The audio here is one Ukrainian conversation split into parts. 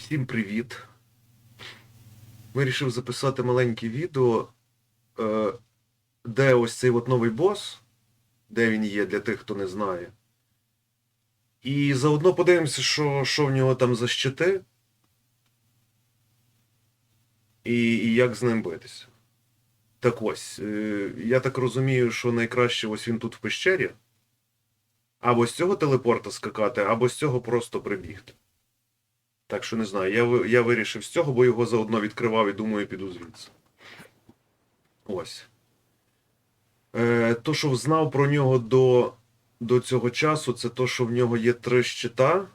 Всім привіт. Вирішив записати маленьке відео, е, де ось цей от новий бос, де він є для тих, хто не знає. І заодно подивимося, що, що в нього там за щити. І, і як з ним битися. Так ось, е, я так розумію, що найкраще ось він тут в пещері. Або з цього телепорта скакати, або з цього просто прибігти. Так що не знаю, я, я вирішив з цього, бо його заодно відкривав і думаю, піду звідси. Ось. Е, то, що знав про нього до, до цього часу, це то, що в нього є три щита: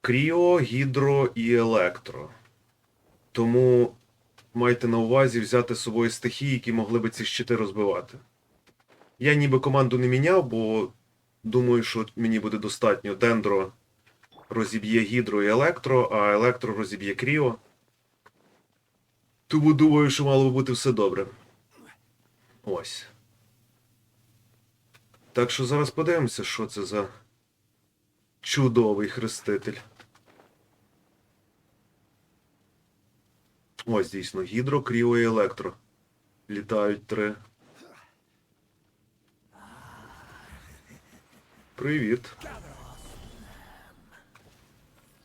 Кріо, Гідро і Електро. Тому майте на увазі взяти з собою стихії, які могли би ці щити розбивати. Я ніби команду не міняв, бо думаю, що мені буде достатньо Дендро розіб'є гідро і електро, а електро розіб'є кріо. Тому думаю, що мало би бути все добре. Ось. Так що зараз подивимося, що це за чудовий хреститель. Ось дійсно, гідро, кріо і електро. Літають три. Привіт.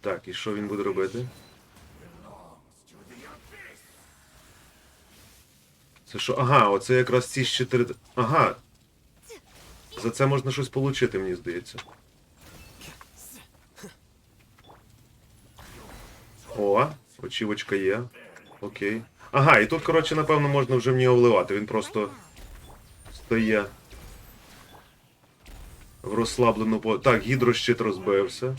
Так, і що він буде робити? Це що? Ага, оце якраз ці чотири. Ага. За це можна щось отримати, мені здається. О, очівочка є. Окей. Ага, і тут, коротше, напевно, можна вже в нього вливати. Він просто стає в розслаблену по. Так, гідрощит розбився.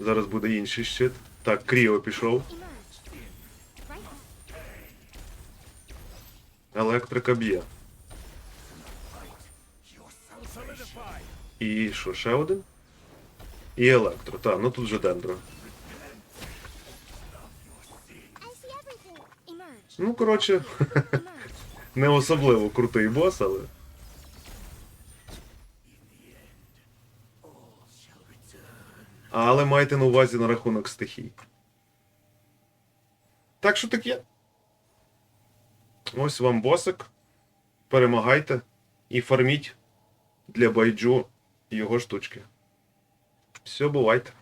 Зараз буде інший щит. Так, Кріо пішов. Електрика б'є. І що, ще один? І електро. Так, ну тут же дендро. Ну, коротше, не особливо крутий бос, але. Але майте на увазі на рахунок стихій. Так що таке. Ось вам босик. Перемагайте і фарміть для байджу його штучки. Все, бувайте.